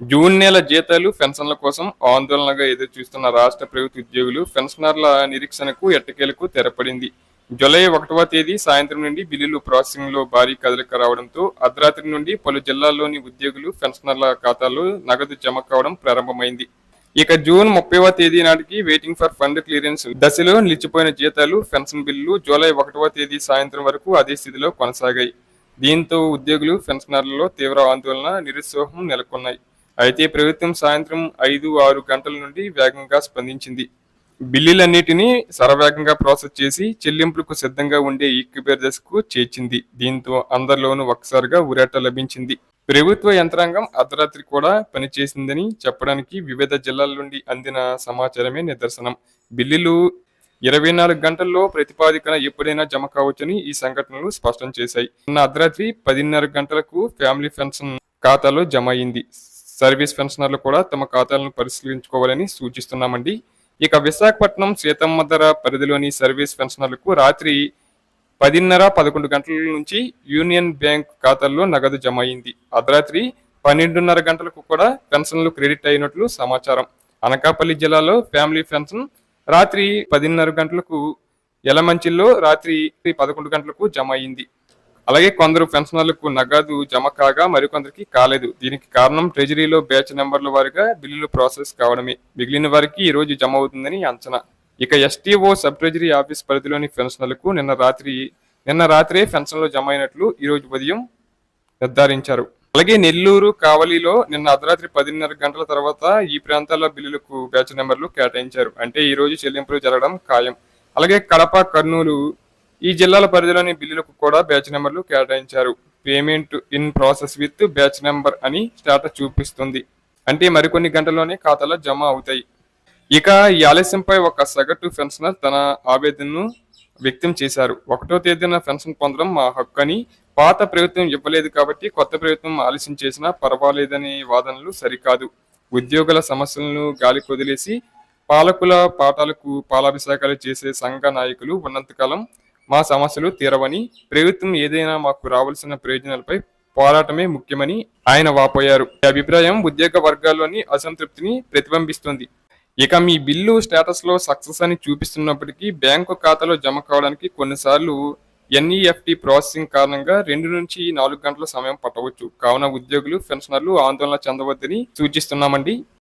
June నెల జీతాలు పెన్షన్ల కోసం ఆందోళనగా ఎదురు చూస్తున్న రాష్ట్ర ప్రభుత్వ ఉద్యోగులు పెన్షనర్ల నిరీక్షణకు ఎట్టకేలకు తెరపడింది. జూలై ఒకటవ తేదీ సాయంత్రం నుండి బిల్లులు ప్రాసెసింగ్లో భారీ కదలిక రావడంతో అర్ధరాత్రి నుండి పలు జిల్లాల్లోని ఉద్యోగులు పెన్షనర్ల ఖాతాలో నగదు జమ కావడం ప్రారంభమైంది. ఇక జూన్ ముప్పైవ తేదీ నాటికి వెయిటింగ్ ఫర్ ఫండ్ క్లియరెన్స్ దశలో నిలిచిపోయిన జీతాలు పెన్షన్ బిల్లులు జూలై ఒకటవ తేదీ సాయంత్రం వరకు అదే స్థితిలో కొనసాగాయి. దీంతో ఉద్యోగులు పెన్షనర్లలో తీవ్ర ఆందోళన నిరుత్సాహం నెలకొన్నాయి. అయితే ప్రభుత్వం సాయంత్రం ఐదు ఆరు గంటల నుండి వేగంగా స్పందించింది. బిల్లులన్నిటినీ శరవేగంగా ప్రాసెస్ చేసి చెల్లింపులకు సిద్ధంగా ఉండే ఈక్విబేర్ దశకు చేర్చింది. దీంతో అందరిలోనూ ఒక్కసారిగా ఉరేట లభించింది. ప్రభుత్వ యంత్రాంగం అర్ధరాత్రి కూడా పనిచేసిందని చెప్పడానికి వివిధ జిల్లాల నుండి అందిన సమాచారమే నిదర్శనం. బిల్లులు ఇరవై నాలుగు గంటల్లో ప్రతిపాదికన ఎప్పుడైనా జమ కావచ్చని ఈ సంఘటనలు స్పష్టం చేశాయి. నిన్న అర్ధరాత్రి పదిన్నర గంటలకు ఫ్యామిలీ పెన్షన్ ఖాతాలో జమ అయింది. సర్వీస్ పెన్షనర్లు కూడా తమ ఖాతాలను పరిశీలించుకోవాలని సూచిస్తున్నామండి. ఇక విశాఖపట్నం సీతమ్మధర పరిధిలోని సర్వీస్ పెన్షనర్లకు రాత్రి పదిన్నర పదకొండు గంటల నుంచి యూనియన్ బ్యాంక్ ఖాతాల్లో నగదు జమ అయింది. అర్ధరాత్రి పన్నెండున్నర గంటలకు కూడా పెన్షన్లు క్రెడిట్ అయినట్లు సమాచారం. అనకాపల్లి జిల్లాలో ఫ్యామిలీ పెన్షన్ రాత్రి పదిన్నర గంటలకు ఎలమంచిల్లో రాత్రి పదకొండు గంటలకు జమ అయింది. అలాగే కొందరు పెన్షనర్లకు నగదు జమ కాగా మరికొందరికి కాలేదు. దీనికి కారణం ట్రెజరీలో బ్యాచ్ నెంబర్ల వారిగా బిల్లులు ప్రాసెస్ కావడమే. మిగిలిన వారికి ఈ రోజు జమ అవుతుందని అంచనా. ఇక ఎస్టీఓ సబ్ ట్రెజరీ ఆఫీస్ పరిధిలోని పెన్షనర్లకు నిన్న రాత్రి నిన్న రాత్రే పెన్షన్లు జమ అయినట్లు ఈ రోజు ఉదయం నిర్ధారించారు. అలాగే నెల్లూరు కావలిలో నిన్న అర్ధరాత్రి పదిన్నర గంటల తర్వాత ఈ ప్రాంతాల బిల్లులకు బ్యాచ్ నెంబర్లు కేటాయించారు. అంటే ఈ రోజు చెల్లింపులు జరగడం ఖాయం. అలాగే కడప కర్నూలు ఈ జిల్లాల పరిధిలోని బిల్లులకు కూడా బ్యాచ్ నెంబర్లు కేటాయించారు. Payment in process with batch number అని స్టేటస్ చూపిస్తుంది. అంటే మరికొన్ని గంటల్లోనే ఖాతాలో జమ అవుతాయి. ఇక ఈ ఆలస్యంపై ఒక సగటు పెన్షనర్ తన ఆవేదనను వ్యక్తం చేశారు. ఒకటో తేదీన పెన్షన్ పొందడం మా హక్కు అని పాత ప్రభుత్వం ఇవ్వలేదు కాబట్టి కొత్త ప్రభుత్వం ఆలస్యం చేసినా పర్వాలేదనే వాదనలు సరికాదు. ఉద్యోగుల సమస్యలను గాలి కొదిలేసి పాలకుల పాఠాలకు పాలాభిషేకాలు చేసే సంఘ నాయకులు ఉన్నంతకాలం మా సమస్యలు తీరవని ప్రభుత్వం ఏదైనా మాకు రావాల్సిన ప్రయోజనాలపై పోరాటమే ముఖ్యమని ఆయన వాపోయారు. ఈ అభిప్రాయం ఉద్యోగ వర్గాల్లోని అసంతృప్తిని ప్రతిబింబిస్తుంది. ఇక మీ బిల్లు స్టేటస్లో సక్సెస్ అని చూపిస్తున్నప్పటికీ బ్యాంకు ఖాతాలో జమ కావడానికి కొన్నిసార్లు ఎన్ఈఎఫ్టి ప్రాసెసింగ్ కారణంగా రెండు నుంచి నాలుగు గంటల సమయం పట్టవచ్చు. కావున ఉద్యోగులు పెన్షనర్లు ఆందోళన చెందవద్దని సూచిస్తున్నామండి.